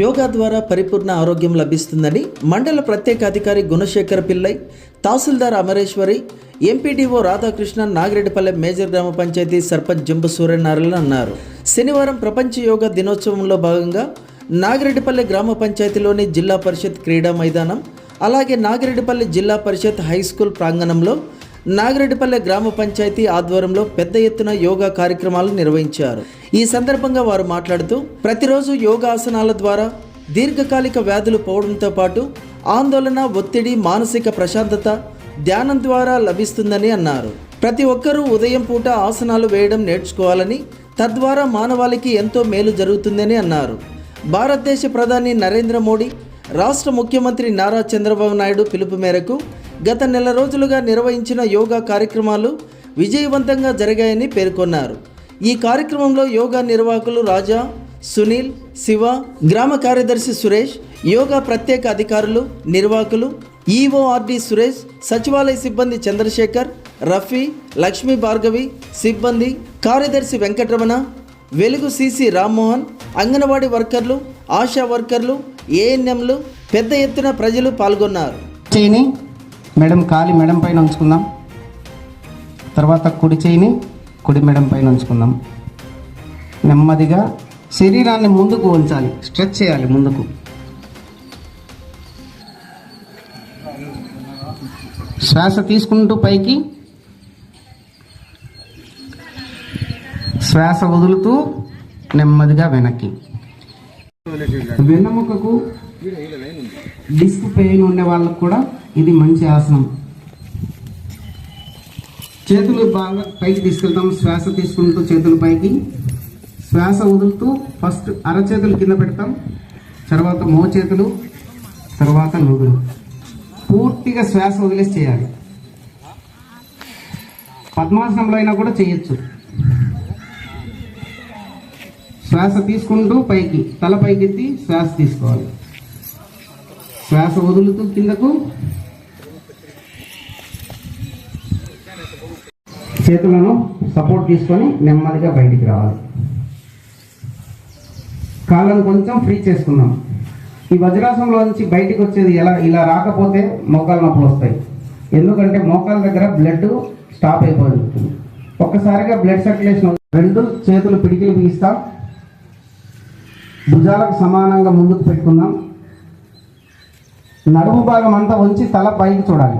యోగా ద్వారా పరిపూర్ణ ఆరోగ్యం లభిస్తుందని మండల ప్రత్యేక అధికారి గుణశేఖర్ పిల్లై తహసీల్దార్ అమరేశ్వరి ఎంపీడీఓ రాధాకృష్ణ నాగిరెడ్డిపల్లె మేజర్ గ్రామ పంచాయతీ సర్పంచ్ జంబు సూర్యనారాయణ అన్నారు. శనివారం ప్రపంచ యోగా దినోత్సవంలో భాగంగా నాగిరెడ్డిపల్లె గ్రామ పంచాయతీలోని జిల్లా పరిషత్ క్రీడా మైదానం అలాగే నాగిరెడ్డిపల్లి జిల్లా పరిషత్ హై స్కూల్ ప్రాంగణంలో నాగిరెడ్డిపల్లె గ్రామ పంచాయతీ ఆధ్వర్యంలో పెద్ద ఎత్తున యోగా కార్యక్రమాలు నిర్వహించారు. ఈ సందర్భంగా వారు మాట్లాడుతూ ప్రతిరోజు యోగాసనాల ద్వారా దీర్ఘకాలిక వ్యాధులు పోవడంతో పాటు ఆందోళన ఒత్తిడి మానసిక ప్రశాంతత ధ్యానం ద్వారా లభిస్తుందని అన్నారు. ప్రతి ఒక్కరూ ఉదయం పూట ఆసనాలు వేయడం నేర్చుకోవాలని తద్వారా మానవాళికి ఎంతో మేలు జరుగుతుందని అన్నారు. భారతదేశ ప్రధాని నరేంద్ర మోడీ రాష్ట్ర ముఖ్యమంత్రి నారా చంద్రబాబు నాయుడు పిలుపు మేరకు గత నెల రోజులుగా నిర్వహించిన యోగా కార్యక్రమాలు విజయవంతంగా జరిగాయని పేర్కొన్నారు. ఈ కార్యక్రమంలో యోగా నిర్వాహకులు రాజా సునీల్ శివ గ్రామ కార్యదర్శి సురేష్ యోగా ప్రత్యేక అధికారులు నిర్వాహకులు ఈఓఆర్డి సురేష్ సచివాలయ సిబ్బంది చంద్రశేఖర్ రఫీ లక్ష్మీ భార్గవి సిబ్బంది కార్యదర్శి వెంకటరమణ వెలుగు సిసి రామ్మోహన్ అంగన్వాడీ వర్కర్లు ఆశా వర్కర్లు ఏఎన్ఎంలు పెద్ద ఎత్తున ప్రజలు పాల్గొన్నారు. మెడం కాలి మెడం పైన ఉంచుకుందాం. తర్వాత కుడి చేయిని కుడి మెడం పైన ఉంచుకుందాం. నెమ్మదిగా శరీరాన్ని ముందుకు ఉంచాలి. స్ట్రెచ్ చేయాలి ముందుకు. శ్వాస తీసుకుంటూ పైకి. శ్వాస వదులుతూ నెమ్మదిగా వెనక్కి. వెన్నముకకు డిస్క్ పెయిన్ ఉండే వాళ్ళకు కూడా ఇది మంచి ఆసనం. చేతులు బాగా పైకి తీసుకెళ్తాం శ్వాస తీసుకుంటూ చేతులు పైకి. శ్వాస వదులుతూ ఫస్ట్ అరచేతులు కింద పెడతాం తర్వాత మో చేతులు తర్వాత నుదురు పూర్తిగా శ్వాస వదిలేసి చేయాలి. పద్మాసనంలో అయినా కూడా చేయొచ్చు. శ్వాస తీసుకుంటూ పైకి తల పైకెత్తి శ్వాస తీసుకోవాలి. శ్వాస వదులుతూ కిందకు. చేతులను సపోర్ట్ తీసుకొని నెమ్మదిగా బయటికి రావాలి. కాళ్ళను కొంచెం ఫ్రీ చేసుకుందాం. ఈ వజ్రాసంలో నుంచి బయటికి వచ్చేది ఎలా ఇలా రాకపోతే మోకాలు నొప్పులు వస్తాయి. ఎందుకంటే మోకాల దగ్గర బ్లడ్ స్టాప్ అయిపోతుంది ఒక్కసారిగా బ్లడ్ సర్క్యులేషన్ రెండు చేతులు పిడికిలు బిగిస్తాం. భుజాలకు సమానంగా ముందుకు పెట్టుకుందాం. నడుము భాగం అంతా ఉంచి తల పైకి చూడాలి.